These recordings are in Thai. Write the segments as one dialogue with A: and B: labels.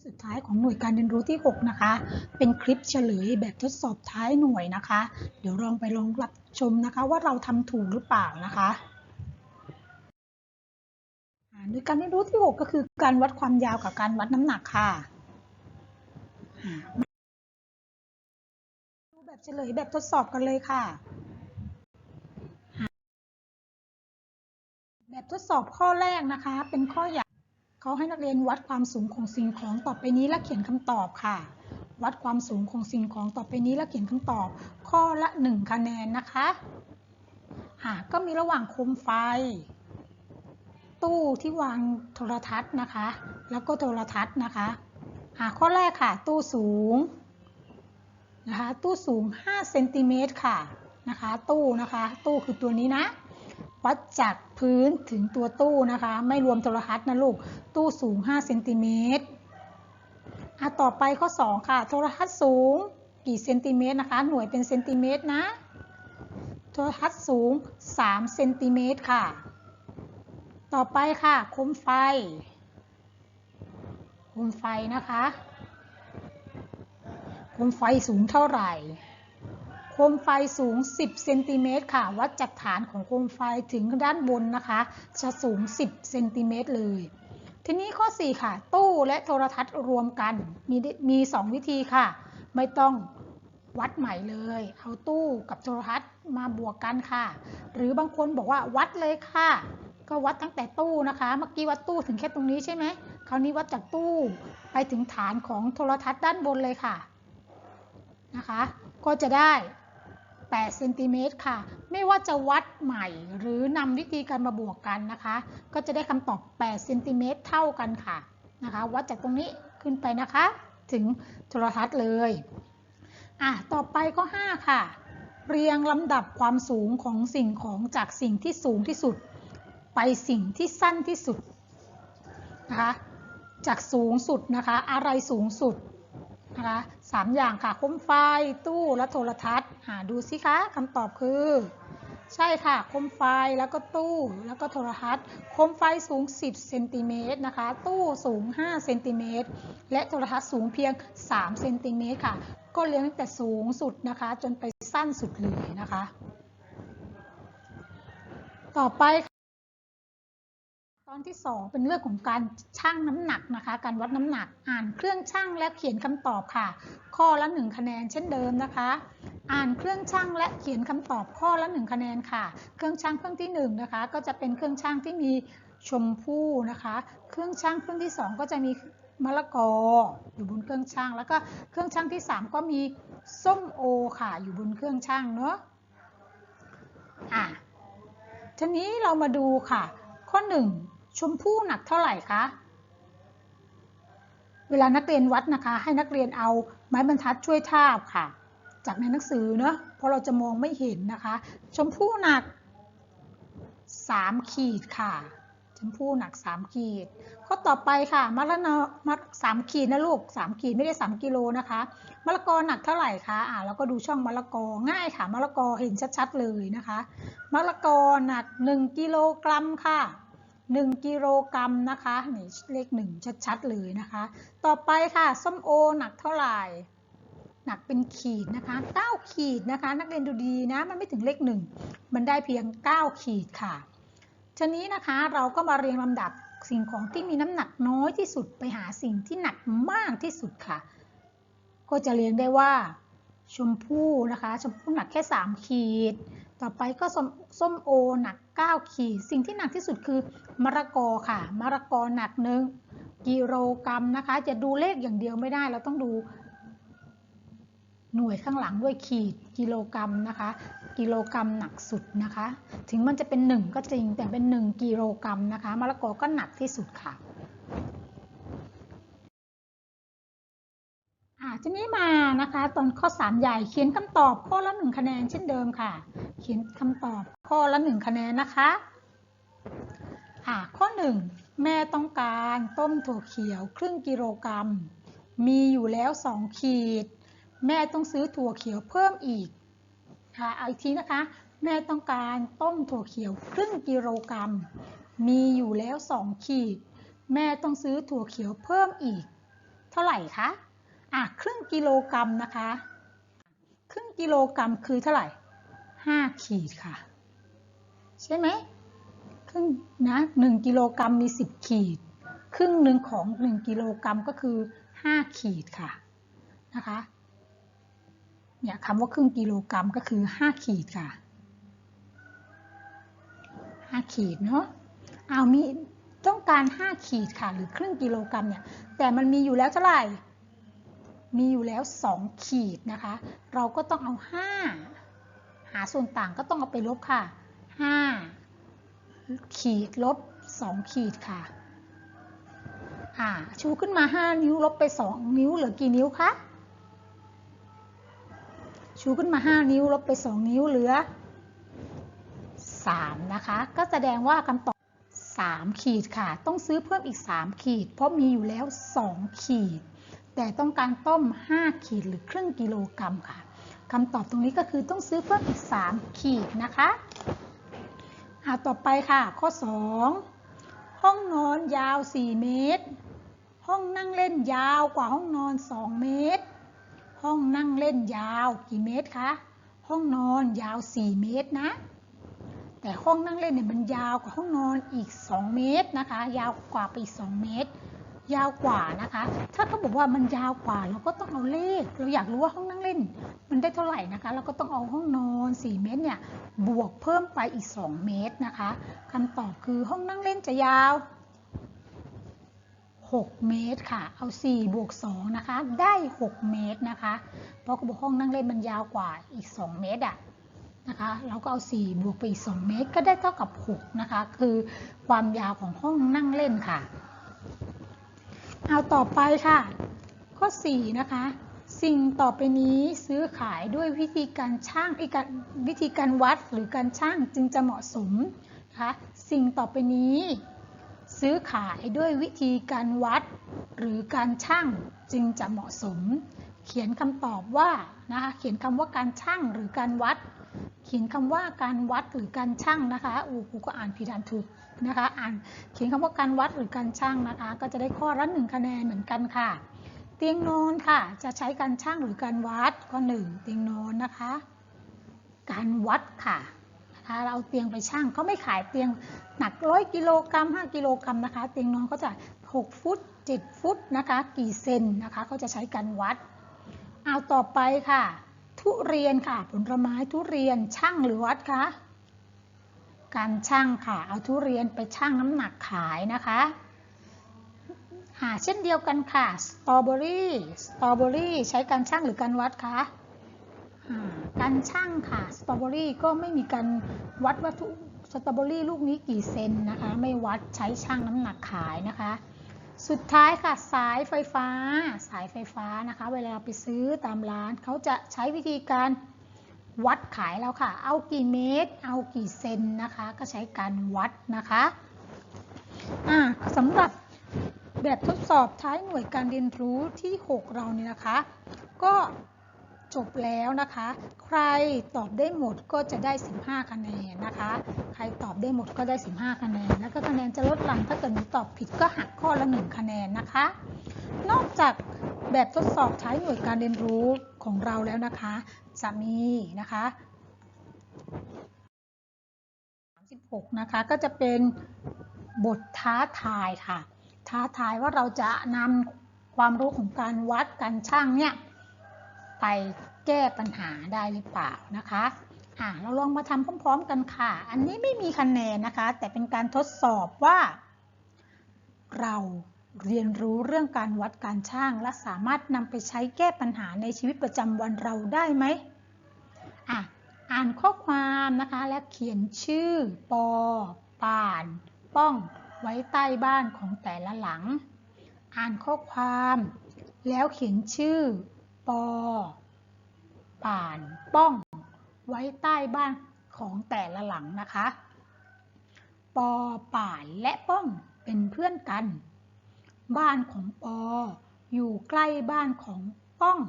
A: ปสุดท้ายของหน่วยการเรียนรู้ที่ 6 นะคะ เป็นคลิปเฉลยแบบทดสอบท้ายหน่วยนะคะ เดี๋ยวลองไปลองรับชมนะคะว่าเราทำถูกหรือเปล่านะคะหน่วยการเรียนรู้ที่ 6 ก็คือการวัดความยาวกับการวัดน้ำหนักค่ะดูแบบเฉลยแบบทดสอบกันเลยค่ะ แบบทดสอบข้อแรกนะคะ เป็นข้อใหญ่ เขาให้นักเรียนวัดความสูงของสิ่งของต่อไปนี้และเขียนคำตอบค่ะ วัดความสูงของสิ่งของต่อไปนี้และเขียนคำตอบ ข้อละ 1 คะแนนนะคะอ่าก็มีระหว่างโคมไฟ ตู้ที่วางโทรทัศน์นะคะ แล้วก็โทรทัศน์นะคะอ่าข้อแรกค่ะ ตู้สูงนะคะตู้สูง5เซนติเมตรค่ะนะคะ ตู้นะคะ ตู้คือตัวนี้นะ วัดจากพื้นถึงตัวตู้นะคะ ไม่รวมโทรทัศน์นะลูก ตู้สูง 5 เซนติเมตรอะต่อไปข้อ 2 ค่ะ โทรทัศน์สูงกี่เซนติเมตรนะคะ หน่วยเป็นเซนติเมตรนะ โทรทัศน์สูง 3 เซนติเมตรค่ะ ต่อไปค่ะโคมไฟ โคมไฟนะคะ โคมไฟสูงเท่าไหร่ มไฟสูง 10 เซนติเมตรค่ะ วัดจากฐานของโคมไฟถึงด้านบนนะคะ จะสูง 10 เซนติเมตรเลย ทีนี้ข้อ 4 ค่ะ ตู้และโทรทัศน์รวมกัน มีมี 2 วิธีค่ะ ไม่ต้องวัดใหม่เลย เอาตู้กับโทรทัศน์มาบวกกันค่ะ หรือบางคนบอกว่าวัดเลยค่ะ ก็วัดตั้งแต่ตู้นะคะ เมื่อกี้วัดตู้ถึงแค่ตรงนี้ใช่ไหม คราวนี้วัดจากตู้ไปถึงฐานของโทรทัศน์ด้านบนเลยค่ะ นะคะ ก็จะได้ 8เซนติเมตรค่ะ ไม่ว่าจะวัดใหม่หรือนำวิธีการมาบวกกันนะคะ ก็จะได้คำตอบ8เซนติเมตรเท่ากันค่ะนะคะ วัดจากตรงนี้ขึ้นไปนะคะ ถึงโทรทัศน์เลยอะต่อไปข้อ5ค่ะ เรียงลำดับความสูงของสิ่งของจากสิ่งที่สูงที่สุด ไปสิ่งที่สั้นที่สุดนะคะจากสูงสุดนะคะ อะไรสูงสุดนะคะ สามอย่างค่ะโคมไฟ ตู้และโทรทัศน์หาดูสิคะคำตอบคือ ใช่ค่ะโคมไฟแล้วก็ตู้แล้วก็โทรทัศน์โคมไฟสูง 10เซนติเมตรนะคะ ตู้สูง5เซนติเมตรและโทรทัศน์สูงเพียง3เซนติเมตรค่ะ ก็เรียงตั้งแต่สูงสุดนะคะ จนไปสั้นสุดเลยนะคะ ต่อไป ตอนที่ 2 เป็นเรื่องของการชั่งน้ำหนักนะคะ การวัดน้ำหนักอ่านเครื่องชั่งและเขียนคำตอบค่ะ ข้อละ 1 คะแนนเช่นเดิมนะคะ อ่านเครื่องชั่งและเขียนคำตอบข้อละ 1 คะแนนค่ะ เครื่องชั่งเครื่องที่1นะคะก็จะเป็นเครื่องชั่งที่มีชมพู่นะคะ เครื่องชั่งเครื่องที่ 2 ก็จะมีมะละกออยู่บนเครื่องชั่งแล้วก็เครื่องชั่งที่ 3 ก็มีส้มโอค่ะอยู่บนเครื่องชั่งเนาะอะทีนี้เรามาดูค่ะ ข้อ 1 ชมพู่หนักเท่าไหร่คะ เวลานักเรียนวัดนะคะ ให้นักเรียนเอาไม้บรรทัดช่วยทาบค่ะ จากในหนังสือเนอะเพราะเราจะมองไม่เห็นนะคะ ชมพู่หนัก 3 ขีดค่ะ ชมพู่หนัก 3 ขีด ข้อต่อไปค่ะมะละนอมะสามขีดนะลูก 3 ขีดไม่ได้ 3 กิโลนะคะมะละกอหนักเท่าไหร่คะอ่าเราก็ดูช่องมะละกอง่ายค่ะมะละกอเห็นชัดๆเลยนะคะมะละกอหนัก 1 กิโลกรัมค่ะ 1 กิโลกรัมนะคะนี่เลข 1 ชัดๆเลยนะคะ ต่อไปค่ะส้มโอหนักเท่าไหร่หนักเป็นขีดนะคะ 9 ขีดนะคะ นักเรียนดูดีนะมันไม่ถึงเลข 1 มันได้เพียง 9 ขีดค่ะทีนี้นะคะเราก็มาเรียงลำดับสิ่งของที่มีน้ำหนักน้อยที่สุดไปหาสิ่งที่หนักมากที่สุดค่ะ ก็จะเรียงได้ว่า ชมพู่นะคะ ชมพู่หนักแค่ 3 ขีด ต่อไปก็ส้มสมโอหนัก 9 ขีด สิ่งที่หนักที่สุดคือมะละกอค่ะ มะละกอหนักหนึ่งกิโลกรัมนะคะ จะดูเลขอย่างเดียวไม่ได้ เราต้องดูหน่วยข้างหลังด้วยขีดกิโลกรัมนะคะ กิโลกรัมหนักสุดนะคะ ถึงมันจะเป็น 1 ก็จริงแต่เป็น 1 กิโลกรัมนะคะมะละกอก็หนักที่สุดค่ะทีนี้มานะคะตอนข้อ 3 ใหญ่เขียนคำตอบข้อละ1คะแนนเช่นเดิมค่ะ เขียนคำตอบข้อละ1คะแนนนะคะอ่าข้อ1แม่ต้องการต้มถั่วเขียวครึ่งกิโลกรัม มีอยู่แล้ว2ขีด แม่ต้องซื้อถั่วเขียวเพิ่มอีกค่ะเอาอีกทีนะคะ แม่ต้องการต้มถั่วเขียวครึ่งกิโลกรัม มีอยู่แล้ว2ขีด แม่ต้องซื้อถั่วเขียวเพิ่มอีก เท่าไหร่คะอะครึ่งกิโลกรัมนะคะ ครึ่งกิโลกรัมคือเท่าไหร่ 5ขีดค่ะ ใช่ไหมครึ่งนะ1กิโลกรัมมี10ขีด ครึ่งหนึ่งของ1กิโลกรัมก็คือ5ขีดค่ะนะคะเนี่ยคำว่าครึ่งกิโลกรัมก็คือ5ขีดค่ะ5ขีดเนาะเอามีต้องการ 5 ขีดค่ะ หรือครึ่งกิโลกรัมเนี่ย แต่มันมีอยู่แล้วเท่าไหร่ มีอยู่แล้ว 2 ขีดนะคะ เราก็ต้องเอา 5 หาส่วนต่างก็ต้องเอาไปลบค่ะ 5 ขีดลบ 2 ขีดค่ะอ่าชูขึ้นมา 5 นิ้วลบไป 2 นิ้วเหลือกี่นิ้วคะ ชูขึ้นมา 5 นิ้วลบไป 2 นิ้วเหลือ 3 นะคะ ก็แสดงว่าคำตอบ 3 ขีดค่ะ ต้องซื้อเพิ่มอีก 3 ขีด เพราะมีอยู่แล้ว 2 ขีด แต่ต้องการต้ม 5 ขีดหรือครึ่งกิโลกรัมค่ะ คำตอบตรงนี้ก็คือต้องซื้อเพิ่มอีก 3 ขีดนะคะอาต่อไปค่ะ ข้อ 2 ห้องนอนยาว 4 เมตร ห้องนั่งเล่นยาวกว่าห้องนอน 2 เมตร ห้องนั่งเล่นยาวกี่เมตรคะ ห้องนอนยาว 4 เมตรนะ แต่ห้องนั่งเล่นเนี่ยมันยาวกว่าห้องนอนอีก 2 เมตรนะคะ ยาวกว่าไปอีก 2 เมตร ยาวกว่านะคะ ถ้าเขาบอกว่ามันยาวกว่า เราก็ต้องเอาเลข เราอยากรู้ว่าห้องนั่งเล่น มันได้เท่าไหร่นะคะ เราก็ต้องเอาห้องนอน 4 เมตรเนี่ยบวกเพิ่มไปอีก 2 เมตรนะคะคำตอบคือห้องนั่งเล่นจะยาว 6 เมตรค่ะ เอา 4 บวก 2 นะคะ ได้ 6 เมตรนะคะ เพราะเขาบอกห้องนั่งเล่นมันยาวกว่าอีก 2 เมตรอะนะคะเราก็เอา 4 บวกไปอีก 2 เมตร ก็ได้เท่ากับ 6 นะคะ คือความยาวของห้องนั่งเล่นค่ะ เอาต่อไปค่ะ ข้อ 4 นะคะ สิ่งต่อไปนี้ซื้อขายด้วยวิธีการช่างการวิธีการวัดหรือการช่างจึงจะเหมาะสมนะคะสิ่งต่อไปนี้ ซื้อขายด้วยวิธีการวัด หรือการช่างจึงจะเหมาะสม เขียนคำตอบว่านะคะเขียนคำว่าการช่างหรือการวัด ขียนคำว่าการวัดหรือการช่างนะคะอูครูก็อ่านผิดอ่านถูกนะคะ อ่านเขียนคำว่าการวัดหรือการช่างนะคะ ก็จะได้ข้อละหนึ่งคะแนนเหมือนกันค่ะ เตียงนอนค่ะ จะใช้การช่างหรือการวัดข้อหนึ่งเตียงนอนนะคะ การวัดค่ะนะคะเราเอาเตียงไปช่างเขาไม่ขายเตียงหนักร้อยกิโลกรัม5กิโลกรัมนะคะ เตียงนอนเขาจะ6ฟุต7ฟุตนะคะ กี่เซนนะคะเขาจะใช้การวัดเอาต่อไปค่ะ ทุเรียนค่ะ ผลไม้ทุเรียนช่างหรือวัดคะการช่างค่ะ เอาทุเรียนไปช่างน้ำหนักขายนะคะอ่าเช่นเดียวกันค่ะสตรอเบอรี่สตรอเบอรี่ใช้การช่างหรือการวัดคะอ่าการช่างค่ะสตรอเบอรี่ก็ไม่มีการวัดว่าทุสตรอเบอรี่ลูกนี้กี่เซนนะคะ ไม่วัดใช้ช่างน้ำหนักขายนะคะ สุดท้ายค่ะสายไฟฟ้า สายไฟฟ้านะคะ เวลาไปซื้อตามร้านเขาจะใช้วิธีการวัดขายแล้วค่ะ เอากี่เมตร เอากี่เซนนะคะ ก็ใช้การวัดนะคะอ่าสำหรับแบบทดสอบท้ายหน่วยการเรียนรู้ที่ 6 เราเนี่ยนะคะ ก็ จบแล้วนะคะ ใครตอบได้หมดก็จะได้ 15 คะแนนนะคะ ใครตอบได้หมดก็ได้ 15 คะแนน แล้วก็คะแนนจะลดหลั่นถ้าเกิดหนูตอบผิดก็หักข้อละ 1 คะแนนนะคะ นอกจากแบบทดสอบท้หน่วยการเรียนรู้ของเราแล้วนะคะ จะมีนะคะ 36 นะคะ ก็จะเป็นบทท้าทายค่ะ ท้าทายว่าเราจะนำความรู้ของการวัดการช่างเนี่ย ไปแก้ปัญหาได้หรือเปล่านะคะอ่าเราลองมาทำพร้อม ๆ กันค่ะ อันนี้ไม่มีคะแนนนะคะ แต่เป็นการทดสอบว่า เราเรียนรู้เรื่องการวัดการช่าง และสามารถนำไปใช้แก้ปัญหาในชีวิตประจำวันเราได้ไหมอะอ่านข้อความนะคะ และเขียนชื่อ ปอ ป่าน ป้อง ไว้ใต้บ้านของแต่ละหลัง อ่านข้อความ แล้วเขียนชื่อ ปอ ป่านป้อง ไว้ใต้บ้านของแต่ละหลังนะคะ ปอป่านและป้องเป็นเพื่อนกัน บ้านของปอ อยู่ใกล้บ้านของป้อง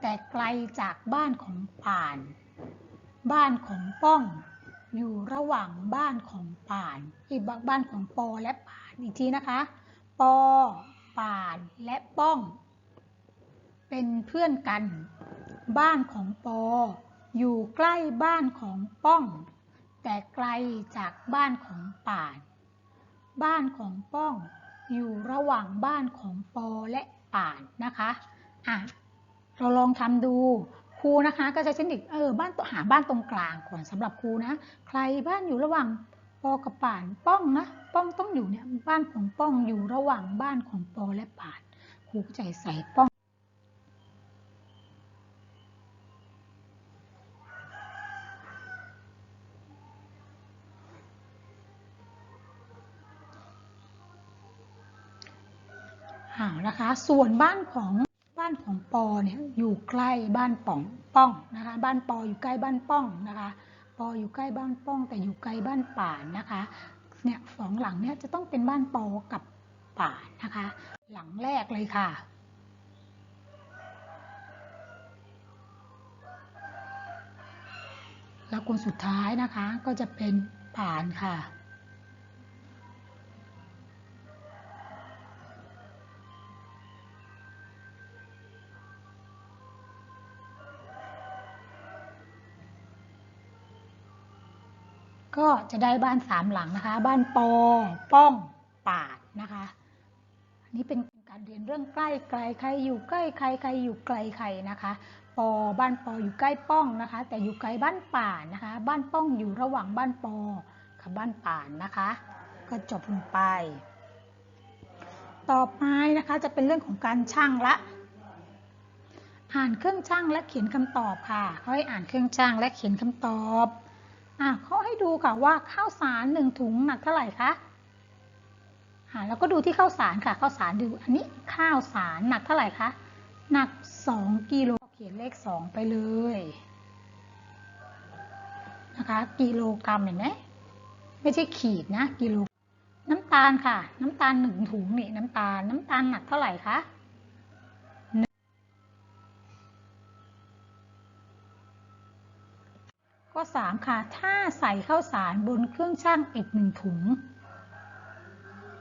A: แต่ไกลจากบ้านของป่าน บ้านของป้อง อยู่ระหว่างบ้านของป่าน อีกบ้านของปอและป่านอีกทีนะคะ ปอ ป่านและป้อง เป็นเพื่อนกัน บ้านของปอ อยู่ใกล้บ้านของป้อง แต่ไกลจากบ้านของป่าน บ้านของป้อง อยู่ระหว่างบ้านของปอและป่านนะคะอะเราลองทำดูครูนะคะ ก็จะเช่นอีกเออบ้านหาบ้านตรงกลางก่อนสำหรับครูนะ ใครบ้านอยู่ระหว่างปอกับป่านป้องนะป้องต้องอยู่เนี่ยบ้านของป้องอยู่ระหว่างบ้านของปอและป่านครูก็จใส่ป้อง ส่วนบ้านของบ้านของปอเนี่ยอยู่ใกล้บ้านป่องป้องนะคะ บ้านปออยู่ใกล้บ้านป้องนะคะ ปออยู่ใกล้บ้านป้อง แต่อยู่ไกลบ้านป่านนะคะ เนี่ยสองหลังเนี่ยจะต้องเป็นบ้านปอกับป่านนะคะ หลังแรกเลยค่ะแล้วคนสุดท้ายนะคะก็จะเป็นป่านค่ะ ก็จะได้บ้านสามหลังนะคะ บ้านปอป้องปาดนะคะอันนี้เป็นการเรียนเรื่องใกล้ไกลใครอยู่ใกล้ใครใครอยู่ไกลใครนะคะ ปอบ้านปออยู่ใกล้ป้องนะคะ แต่อยู่ไกลบ้านป่านนะคะ บ้านป้องอยู่ระหว่างบ้านปอกับบ้านป่านนะคะ ก็จบลงไป ต่อไปนะคะจะเป็นเรื่องของการช่างละอ่านเครื่องช่างและเขียนคำตอบค่ะเขาให้อ่านเครื่องช่างและเขียนคำตอบ อะเขาให้ดูค่ะว่าข้าวสารหนึ่งถุงหนักเท่าไหร่คะอ่าแล้วก็ดูที่ข้าวสารค่ะข้าวสารดูอันนี้ข้าวสารหนักเท่าไหร่คะหนัก 2กิโลเขียนเลข 2 ไปเลยนะคะกิโลกรัมเห็นไหมไม่ใช่ขีดนะกิโลน้ำตาลค่ะ น้ำตาลหนึ่งถุงนี่น้ำตาลน้ำตาลหนักเท่าไหร่คะ ข้อ 3 ค่ะ ถ้าใส่ข้าวสารบนเครื่องชั่งอีกหนึ่งถุง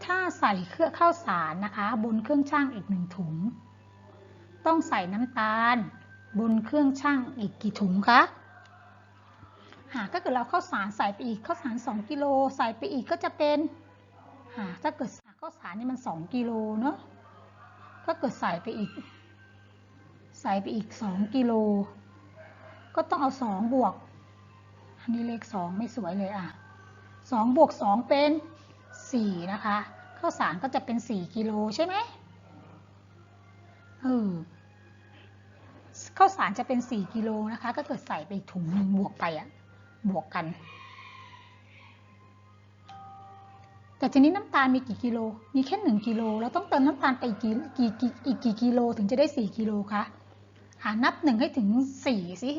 A: ถ้าใส่เครื่องข้าวสารนะคะ บนเครื่องชั่งอีกหนึ่งถุง ต้องใส่น้ำตาล บนเครื่องชั่งอีกกี่ถุงคะหากถ้าเกิดเราข้าวสารใส่ไปอีกข้าวสาร 2 กิโลใส่ไปอีกก็จะเป็นหาถ้าเกิดข้าวสารนี่มัน 2 กิโลเนาะถ้าเกิดใส่ไปอีก ใส่ไปอีก 2 กิโล ก็ต้องเอา 2 บวก อันนี้เลขสองไม่สวยเลยอะสองบวกสองเป็นสี่นะคะข้าวสารก็จะเป็นสี่กิโลใช่ไหมเออข้าวสารจะเป็นสี่กิโลนะคะ ก็เกิดใส่ไปถุงหนึ่งบวกไปอะบวกกัน แต่ทีนี้น้ำตาลมีกี่กิโล มีแค่หนึ่งกิโลเราต้องเติมน้ำตาลไปกกี่กี่กี่อีกกี่กิโลถึงจะได้สี่กิโลคะอ่านับหนึ่งให้ถึงสี่สิ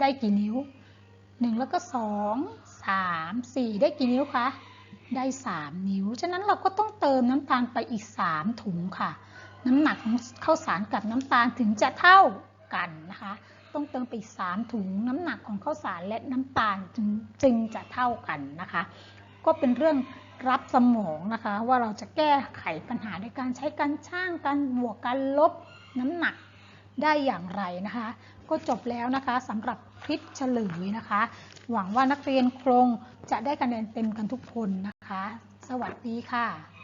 A: ได้กี่นิ้ว หนึ่งแล้วก็สองสามสี่ได้กี่นิ้วคะ ได้สามนิ้ว ฉะนั้นเราก็ต้องเติมน้ำตาลไปอีกสามถุงค่ะ น้ำหนักของข้าวสารกับน้ำตาลถึงจะเท่ากันนะคะ ต้องเติมไปอีกสามถุงน้ำหนักของข้าวสารและน้ำตาลจึงจึงจะเท่ากันนะคะ ก็เป็นเรื่องรับสมองนะคะ ว่าเราจะแก้ไขปัญหาด้วยการใช้การช่างการบวกการลบน้ำหนักได้อย่างไรนะคะ ก็จบแล้วนะคะสำหรับ คลิปเฉลยนะคะ หวังว่านักเรียนครงจะได้คะแนนเต็มกันทุกคนนะคะ สวัสดีค่ะ